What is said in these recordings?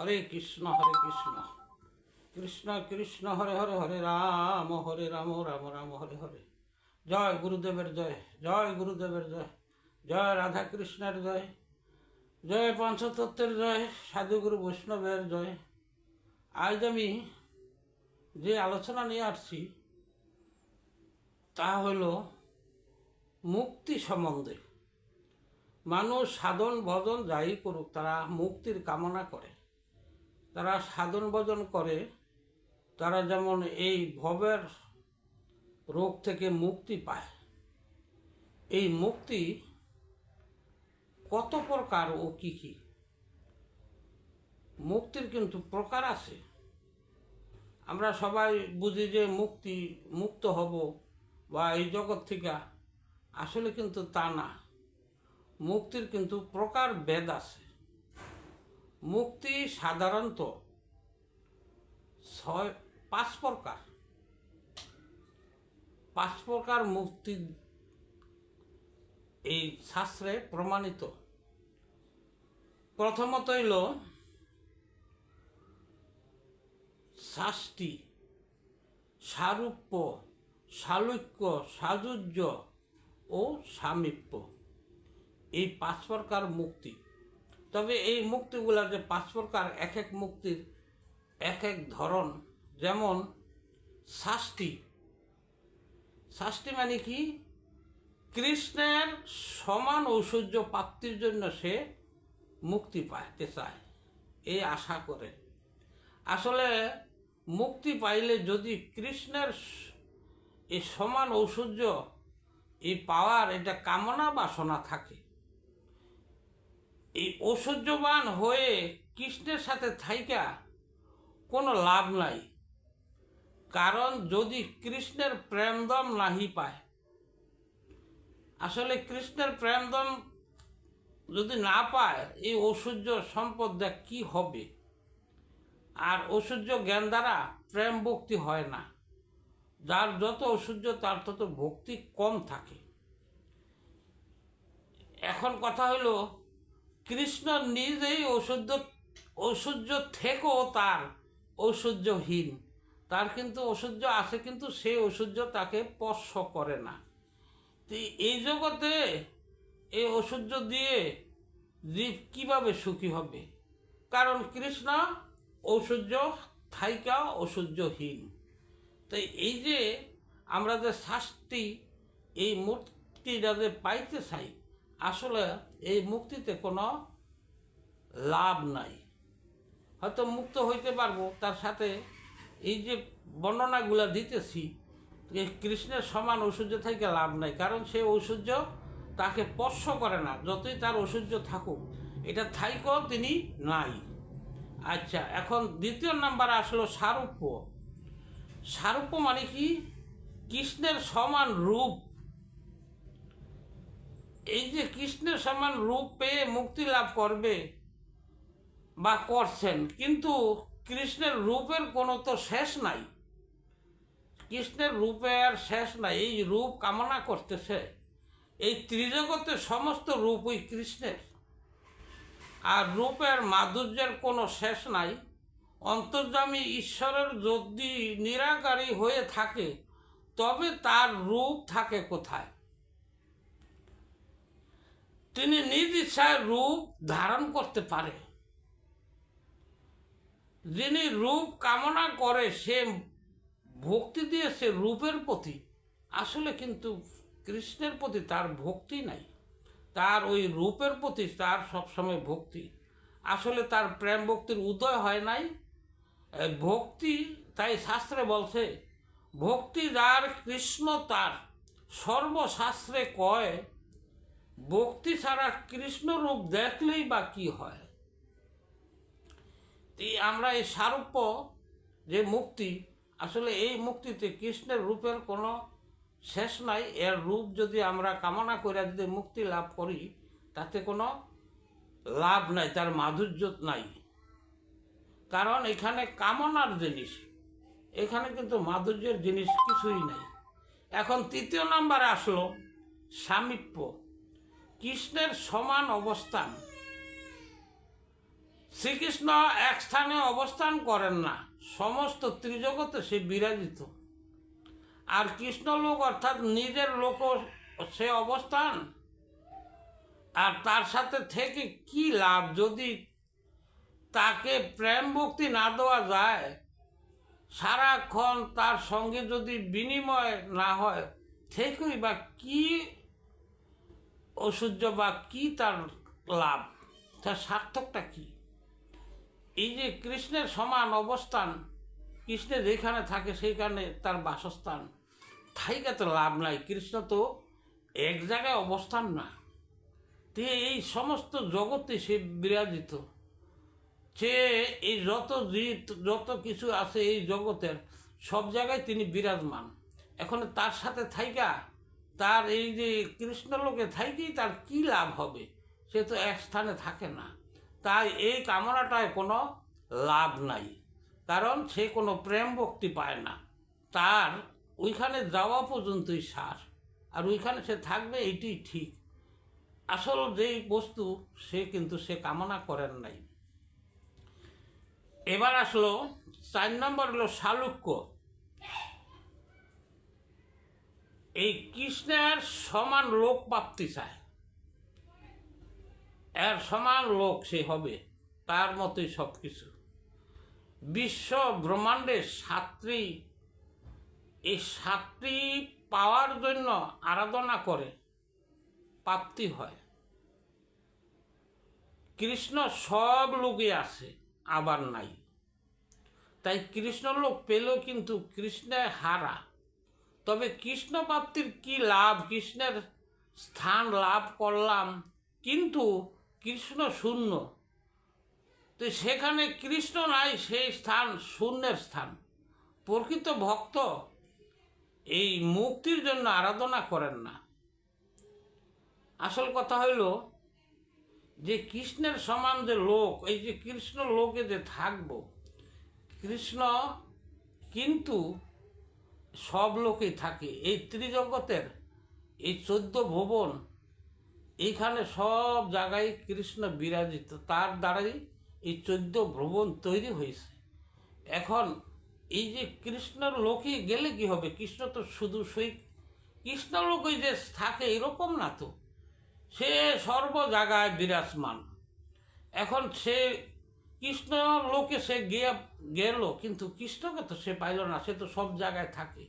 হরে কৃষ্ণ হরে কৃষ্ণ। কৃষ্ণ কৃষ্ণ, হরে হরে হরে রাম হরে রাম রাম রাম, হরে হরে। জয় গুরুদেবের জয় জয় গুরুদেবের জয় জয় রাধা কৃষ্ণের জয় জয় পঞ্চতত্ত্বের জয়, সাধুগুরু বৈষ্ণবের জয়। আজ আমি যে আলোচনা নিয়ে আসছি, তা হল মুক্তি সম্বন্ধে। মানুষ সাধন, ভজন যাই করুক, তারা মুক্তির কামনা করে। তারা সাধন ভজন করে, তারা যেমন এই ভবের রোগ থেকে মুক্তি পায়। এই মুক্তি কত প্রকার ও কি কি? মুক্তির কিন্তু প্রকার আছে। আমরা সবাই বুঝি যে মুক্তি, মুক্ত হব বা এই জগৎ থেকে আসলে কিন্তু তা না। মুক্তির কিন্তু প্রকার বেদ আছে। মুক্তি সাধারণত ছয়, পাঁচ প্রকার। পাঁচ প্রকার মুক্তি এই শাস্ত্রে প্রমাণিত। প্রথমত হইল শাস্তি, সারূপ্য, সালুক্য সাজুজ্য ও সামীপ্য। এই পাঁচ প্রকার মুক্তি। তবে এই মুক্তিগুলার যে পাঁচ প্রকার এক এক মুক্তির এক এক ধরন, যেমন শাস্তি। শাস্তি মানে কি? কৃষ্ণের সমান ঐশ্বর্য প্রাপ্তির জন্য সে মুক্তি পাইতে চায়। এই আশা করে। আসলে মুক্তি পাইলে যদি কৃষ্ণের এই সমান ঐশ্বর্য এই পাওয়ার, এটা কামনা বাসনা থাকে। এই ঐশ্বর্যবান হয়ে কৃষ্ণের সাথে থাইকা কোনো লাভ নাই। কারণ যদি কৃষ্ণের প্রেমদম নাহি পায়, আসলে কৃষ্ণের প্রেমদম যদি না পায়, এই ঐশ্বর্য সম্পদ দেখ কি হবে? আর ঐশ্বর্য জ্ঞান দ্বারা প্রেম ভক্তি হয় না। যার যত ঐশ্বর্য তার তত ভক্তি কম থাকে। এখন কথা হলো কৃষ্ণ নিজেই ঐশ্বর্য ঐশ্বর্য থেকেও তার ঐশ্বর্যহীন তার কিন্তু ঐশ্বর্য আছে, কিন্তু সেই ঐশ্বর্য তাকে স্পর্শ করে না। তো এই জগতে এই ঐশ্বর্য দিয়ে জীব কীভাবে সুখী হবে? কারণ কৃষ্ণ ঐশ্বর্য থাইকা ঐশ্বর্যহীন তাই এই যে আমরা যে শাস্তি এই মুক্তিটা যে পাইতে চাই আসলে এই মুক্তিতে কোনো লাভ নাই। হয়তো মুক্ত হইতে পারব, তার সাথে এই যে বর্ণনাগুলো দিতেছি এই কৃষ্ণের সমান ঐশ্বর্য থেকে লাভ নাই, কারণ সে ঐশ্বর্য তাকে স্পর্শ করে না, যতই তার ঐশ্বর্য থাকুক। এটা থাইকেও তিনি নাই। আচ্ছা এখন দ্বিতীয় নাম্বার আসলো সারূপ্য। সারূপ্য মানে কি? কৃষ্ণের সমান রূপ এই যে কৃষ্ণের সমান রূপ পেয়ে মুক্তি লাভ করবে বা করছেন, কিন্তু কৃষ্ণের রূপের কোনো তো শেষ নাই। কৃষ্ণের রূপের শেষ নাই, এই রূপ কামনা করতেছে। এই ত্রিজগতের সমস্ত রূপ ওই কৃষ্ণের। আর রূপের মাধুর্যের কোনো শেষ নাই। অন্তর্যামী ঈশ্বরের যদি নিরাকারী হয়ে থাকে, তবে তার রূপ থাকে কোথায়? তিনি নিজ ইচ্ছায় রূপ ধারণ করতে পারে। যিনি রূপ কামনা করে, সে ভক্তি দিয়েছে রূপের প্রতি। আসলে কিন্তু কৃষ্ণের প্রতি তার ভক্তি নাই। তার ওই রূপের প্রতি তার সবসময় ভক্তি। আসলে তার প্রেম ভক্তির উদয় হয় নাই। ভক্তি, তাই শাস্ত্রে বলছে, ভক্তি যার কৃষ্ণ তার সর্বশাস্ত্রে কয় ভক্তি ছাড়া কৃষ্ণ রূপ দেখলেই বা কি হয়? আমরা এই সারূপ্য যে মুক্তি, আসলে এই মুক্তিতে কৃষ্ণের রূপের কোনো শেষ নাই। এর রূপ যদি আমরা কামনা করে যদি মুক্তি লাভ করি, তাতে কোনো লাভ নাই, তার মাধুর্য নাই। কারণ এখানে কামনার জিনিস, এখানে কিন্তু মাধুর্যের জিনিস কিছুই নাই। এখন তৃতীয় নাম্বার আসলো সামীপ্য। কৃষ্ণের সমান অবস্থান। শ্রীকৃষ্ণ এক স্থানে অবস্থান করেন না। সমস্ত ত্রিজগতে সে বিরাজিত। আর কৃষ্ণ লোক অর্থাৎ নিজের লোক সে অবস্থান। আর তার সাথে থেকে কি লাভ? যদি তাকে প্রেম ভক্তি না দেওয়া যায়, সারাক্ষণ তার সঙ্গে যদি বিনিময় না হয়, থেকেই বা কি ঐশ্বর্য বা কি তার লাভ? তার সার্থকটা কি? এই যে কৃষ্ণের সমান অবস্থান, কৃষ্ণের যেখানে থাকে সেইখানে তার বাসস্থান থাইকা তো লাভ নাই। কৃষ্ণ তো এক জায়গায় অবস্থান না। তে এই সমস্ত জগতে সে বিরাজিত। সে এই যত জিত, যত কিছু আছে এই জগতের, সব জায়গায় তিনি বিরাজমান। এখন তার সাথে থাইকা তার এই যে কৃষ্ণলোকে থাইকেই তার কি লাভ হবে? সে তো এক স্থানে থাকে না। তাই এই কামনাটায় কোনো লাভ নাই। কারণ সে কোনো প্রেম ভক্তি পায় না। তার ওইখানে যাওয়া পর্যন্তই সার। আর ওইখানে সে থাকবে এইটি ঠিক। আসল যেই বস্তু, সে কিন্তু সে কামনা করেন নাই। এবার আসলো চার নম্বর হলো শালুক্য এই কৃষ্ণের সমান লোক প্রাপ্তি চায়। এর সমান লোক সে হবে, তার মতোই সব কিছু বিশ্ব ব্রহ্মাণ্ডের সাতটি, এই সাতটি পাওয়ার জন্য আরাধনা করে, প্রাপ্তি হয়। কৃষ্ণ সব লোকে আছে, আবার নাই। তাই কৃষ্ণ লোক পেলেও কিন্তু কৃষ্ণের হারা। তবে কৃষ্ণ প্রাপ্তির কি লাভ? কৃষ্ণের স্থান লাভ করলাম, কিন্তু কৃষ্ণ শূন্য। তো সেখানে কৃষ্ণ নাই, সেই স্থান শূন্যের স্থান। প্রকৃত ভক্ত এই মুক্তির জন্য আরাধনা করেন না। আসল কথা হইল যে কৃষ্ণের সমান যে লোক, এই যে কৃষ্ণ লোকে যে থাকব, কৃষ্ণ কিন্তু সব লোকেই থাকে। এই ত্রিজগতের, এই চোদ্দ ভুবন, এইখানে সব জায়গায় কৃষ্ণ বিরাজিত। তার দ্বারাই এই চোদ্দ ভ্রমণ তৈরি হয়েছে। এখন এই যে কৃষ্ণর লোকে গেলে কি হবে? কৃষ্ণ তো শুধু সেই কৃষ্ণ লোকই যে থাকে এরকম না তো। সে সর্ব জায়গায় বিরাজমান। এখন সে কৃষ্ণ লোকে সে গিয়ে, গেল, কিন্তু কৃষ্ণকে তো সে পাইল না, সে তো সব জায়গায় থাকে।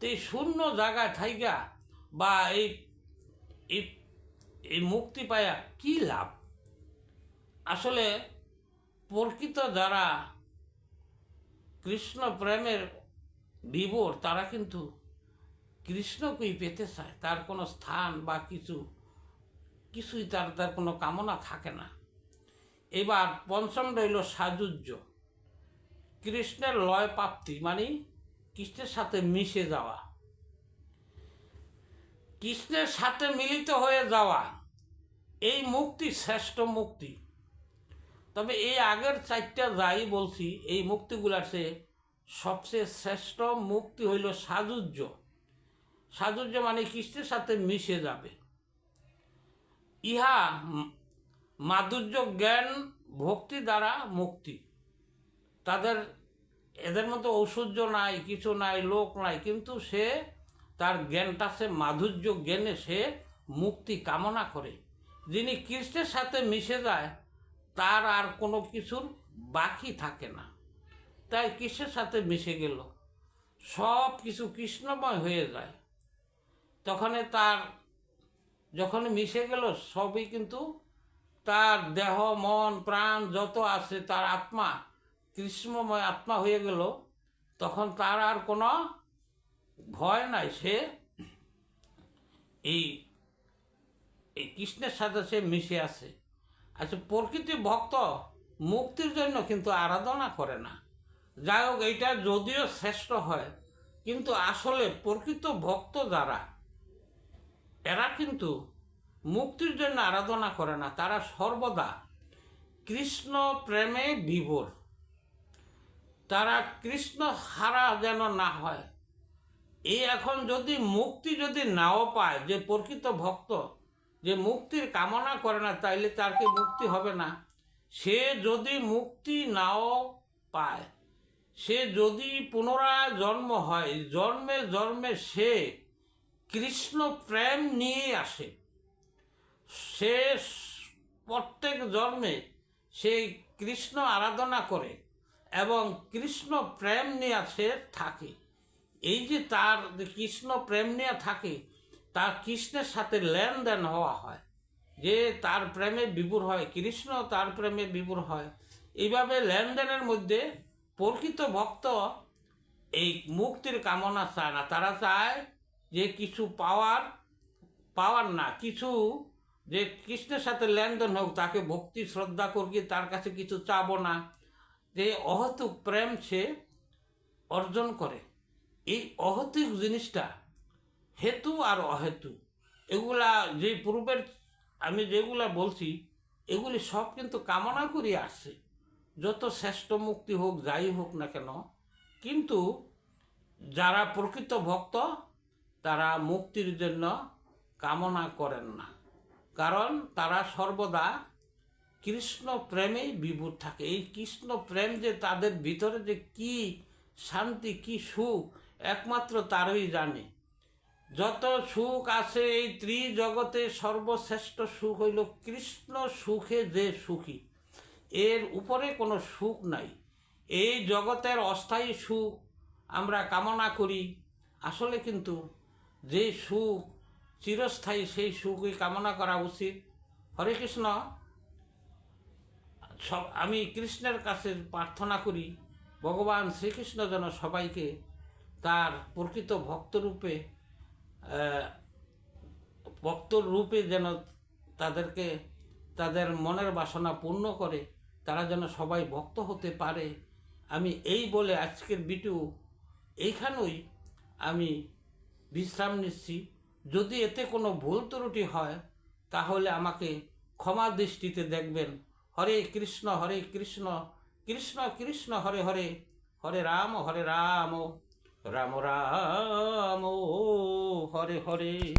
তো এই শূন্য জায়গায় থাইকা বা এই, এই- এই মুক্তি পায়া কি লাভ? আসলে প্রকৃত যারা কৃষ্ণ প্রেমের বিভোর, তারা কিন্তু কৃষ্ণকেই পেতে চায়। তার কোনো স্থান বা কিছু, কিছুই তার তার কোনো কামনা থাকে না। এবার পঞ্চম রইল সাজুজ্য কৃষ্ণের লয় প্রাপ্তি মানে কৃষ্ণের সাথে মিশে যাওয়া। কৃষ্ণের সাথে মিলিত হয়ে যাওয়া, এই মুক্তি শ্রেষ্ঠ মুক্তি। তবে এই আগের চারটা যাই বলছি, এই মুক্তিগুলার সে সবচেয়ে শ্রেষ্ঠ মুক্তি হইল সাজুজ্য সাজুজ্য মানে কৃষ্ণের সাথে মিশে যাবে। ইহা মাধুর্য, জ্ঞান, ভক্তি দ্বারা মুক্তি। তাদের, এদের মতো ঐশ্বর্য নাই, কিছু নাই, লোক নাই, কিন্তু সে, তার জ্ঞানটা সে, মাধুর্য জ্ঞানে সে মুক্তি কামনা করে। যিনি কৃষ্ণের সাথে মিশে যায়, তার আর কোনো কিছুর বাকি থাকে না। তাই কৃষ্ণের সাথে মিশে গেল। সব কিছু কৃষ্ণময় হয়ে যায়। তখন তার যখন মিশে গেল, সবই কিন্তু তার দেহ, মন, প্রাণ যত আছে, তার আত্মা, কৃষ্ণময় আত্মা হয়ে গেল, তখন তার আর কোনো ভয় নাই। সে এই এই কৃষ্ণের সাথে সে মিশে আছে। আচ্ছা প্রকৃতি ভক্ত মুক্তির জন্য কিন্তু আরাধনা করে না। যাই হোক, এইটা যদিও শ্রেষ্ঠ হয়, কিন্তু আসলে প্রকৃত ভক্ত যারা, এরা কিন্তু মুক্তির জন্য আরাধনা করে না, তারা সর্বদা কৃষ্ণ প্রেমে বিভোর। তারা কৃষ্ণ হারা যেন না হয়। এই এখন যদি মুক্তি যদি নাও পায়, যে প্রকৃত ভক্ত, যে মুক্তির কামনা করে না, তাইলে তার কি মুক্তি হবে না? সে যদি মুক্তি নাও পায়, সে যদি পুনরায় জন্ম হয়, জন্মে জন্মে সে কৃষ্ণ প্রেম নিয়ে আসে। সে প্রত্যেক জন্মে সেই কৃষ্ণ আরাধনা করে এবং কৃষ্ণ প্রেম নিয়ে সে থাকে। এই যে তার কৃষ্ণ প্রেম নিয়ে থাকে, তার কৃষ্ণের সাথে লেনদেন হওয়া হয়। যে তার প্রেমে বিভোর হয়, কৃষ্ণ তার প্রেমে বিভোর হয়। এইভাবে লেনদেনের মধ্যে প্রকৃত ভক্ত এই মুক্তির কামনা চায় না। তারা চায় যে কিছু পাওয়ার পাওয়ার না, কিছু যে কৃষ্ণের সাথে লেনদেন হোক, তাকে ভক্তি, শ্রদ্ধা করি তার কাছে কিছু চাবো না। যে অহতুক প্রেম সে অর্জন করে। এই অহতুক জিনিসটা হেতু আর অহেতু, এগুলা যে পূর্বের আমি যেগুলা বলছি, এগুলি সব কিন্তু কামনা করি আসছে। যত শ্রেষ্ঠ মুক্তি হোক, যাই হোক না কেন, কিন্তু যারা প্রকৃত ভক্ত, তারা মুক্তির জন্য কামনা করেন না। কারণ তারা সর্বদা কৃষ্ণ প্রেমেই বিভূর থাকে। এই কৃষ্ণ প্রেম যে তাদের ভিতরে যে কি শান্তি, কি সুখ, একমাত্র তারই জানে। যত সুখ আছে এই ত্রিজগতে সর্বশ্রেষ্ঠ সুখ হইল কৃষ্ণ সুখে যে সুখী। এর উপরে কোনো সুখ নাই। এই জগতের অস্থায়ী সুখ আমরা কামনা করি। আসলে কিন্তু যে সুখ চিরস্থায়ী সেই সুখই কামনা করা উচিত। হরে কৃষ্ণ। সব আমি কৃষ্ণের কাছে প্রার্থনা করি ভগবান শ্রীকৃষ্ণ যেন সবাইকে তার প্রকৃত ভক্তরূপে আহ, ভক্তর রূপে যেন তাদেরকে তাদের মনের বাসনা পূর্ণ করে তারা যেন সবাই ভক্ত হতে পারে। আমি এই বলে আজকের বিটু এইখানেই আমি বিশ্রাম নিচ্ছি। যদি এতে কোনো ভুল ত্রুটি হয়, তাহলে আমাকে ক্ষমা দৃষ্টিতে দেখবেন। হরে কৃষ্ণ হরে কৃষ্ণ কৃষ্ণ কৃষ্ণ, হরে হরে হরে রাম হরে রাম রাম রাম, হরে হরে।